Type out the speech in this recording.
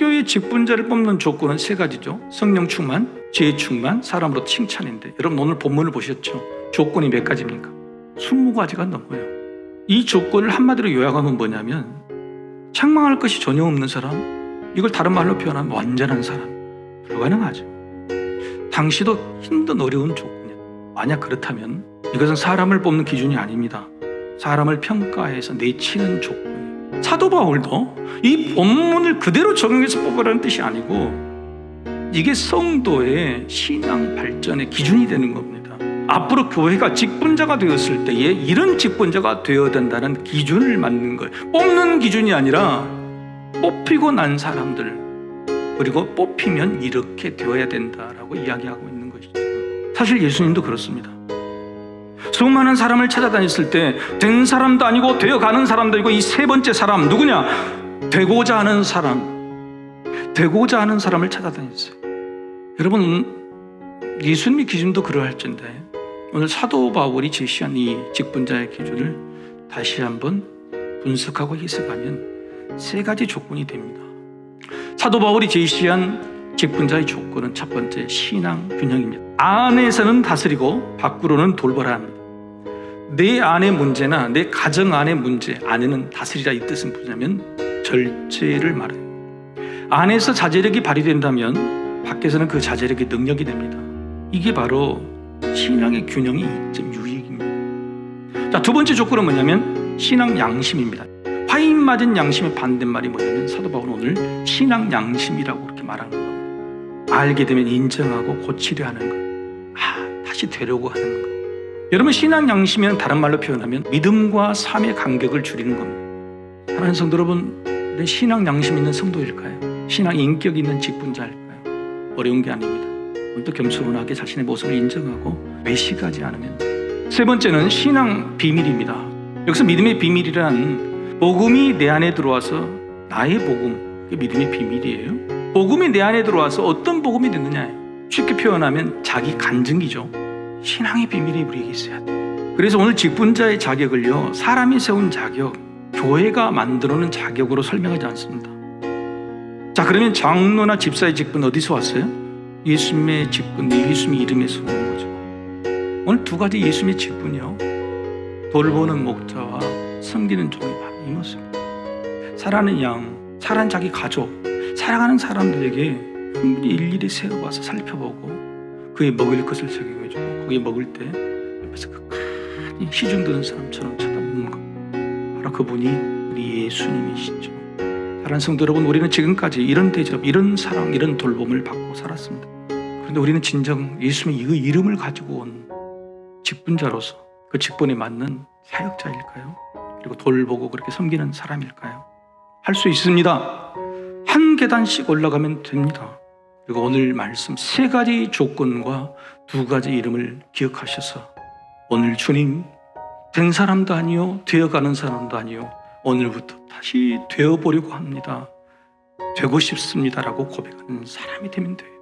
기독교의 직분자를 뽑는 조건은 세 가지죠. 성령 충만, 지혜 충만, 사람으로 칭찬인데 여러분 오늘 본문을 보셨죠? 조건이 몇 가지입니까? 20가지가 넘어요. 이 조건을 한마디로 요약하면 뭐냐면 책망할 것이 전혀 없는 사람, 이걸 다른 말로 표현하면 완전한 사람. 불가능하죠. 당시도 힘든 어려운 조건이에요. 만약 그렇다면 이것은 사람을 뽑는 기준이 아닙니다. 사람을 평가해서 내치는 조건이에요. 사도 바울도 이 본문을 그대로 적용해서 뽑으라는 뜻이 아니고 이게 성도의 신앙 발전의 기준이 되는 겁니다. 앞으로 교회가 직분자가 되었을 때에 이런 직분자가 되어야 된다는 기준을 만든 거예요. 뽑는 기준이 아니라 뽑히고 난 사람들 그리고 뽑히면 이렇게 되어야 된다라고 이야기하고 있는 것이죠. 사실 예수님도 그렇습니다. 수많은 사람을 찾아다녔을 때 된 사람도 아니고 되어가는 사람도 아니고 이 세 번째 사람 누구냐? 되고자 하는 사람, 되고자 하는 사람을 찾아다녔어요. 여러분 예수님의 기준도 그러할진데 오늘 사도 바울이 제시한 이 직분자의 기준을 다시 한번 분석하고 해석하면 세 가지 조건이 됩니다. 사도 바울이 제시한 직분자의 조건은 첫 번째 신앙 균형입니다. 안에서는 다스리고 밖으로는 돌보라 합니다. 내 안의 문제나 내 가정 안의 문제 안에는 다스리라 이 뜻은 뭐냐면 절제를 말해요. 안에서 자제력이 발휘된다면 밖에서는 그 자제력이 능력이 됩니다. 이게 바로 신앙의 균형이 유익입니다. 자, 두 번째 조건은 뭐냐면 신앙 양심입니다. 화인 맞은 양심의 반대말이 뭐냐면 사도 바울은 오늘 신앙 양심이라고 그렇게 말하는 겁니다. 알게 되면 인정하고 고치려 하는 것. 아, 다시 되려고 하는 것. 여러분 신앙 양심이란 다른 말로 표현하면 믿음과 삶의 간격을 줄이는 겁니다. 사랑하는 성도 여러분, 신앙 양심 있는 성도일까요? 신앙 인격 있는 직분자일까요? 어려운 게 아닙니다. 오늘도 겸손하게 자신의 모습을 인정하고 외식하지 않으면 세 번째는 신앙 비밀입니다. 여기서 믿음의 비밀이란 복음이 내 안에 들어와서 나의 복음, 그 믿음의 비밀이에요. 복음이 내 안에 들어와서 어떤 복음이 됐느냐? 쉽게 표현하면 자기 간증이죠. 신앙의 비밀이 우리에게 있어야 돼. 그래서 오늘 직분자의 자격을요, 사람이 세운 자격, 교회가 만들어놓은 자격으로 설명하지 않습니다. 자, 그러면 장로나 집사의 직분 어디서 왔어요? 예수님의 직분, 예수님의 이름에서 온 거죠. 오늘 두 가지 예수님의 직분이요. 돌보는 목자와 섬기는 종이 바로 이 모습입니다. 사랑하는 양, 사랑하는 자기 가족, 사랑하는 사람들에게 일일이 세워봐서 살펴보고 그의 먹을 것을 적용해주고 그게 먹을 때 옆에서 끝까지 시중 드는 사람처럼 쳐다보는 것 바로 그분이 우리 예수님이시죠. 사랑하는 성도 여러분 우리는 지금까지 이런 대접, 이런 사랑, 이런 돌봄을 받고 살았습니다. 그런데 우리는 진정 예수님의 그 이름을 가지고 온 직분자로서 그 직분에 맞는 사역자일까요? 그리고 돌보고 그렇게 섬기는 사람일까요? 할 수 있습니다. 한 계단씩 올라가면 됩니다. 그리고 오늘 말씀 세 가지 조건과 두 가지 이름을 기억하셔서 오늘 주님 된 사람도 아니요 되어가는 사람도 아니요 오늘부터 다시 되어보려고 합니다. 되고 싶습니다라고 고백하는 사람이 되면 돼요.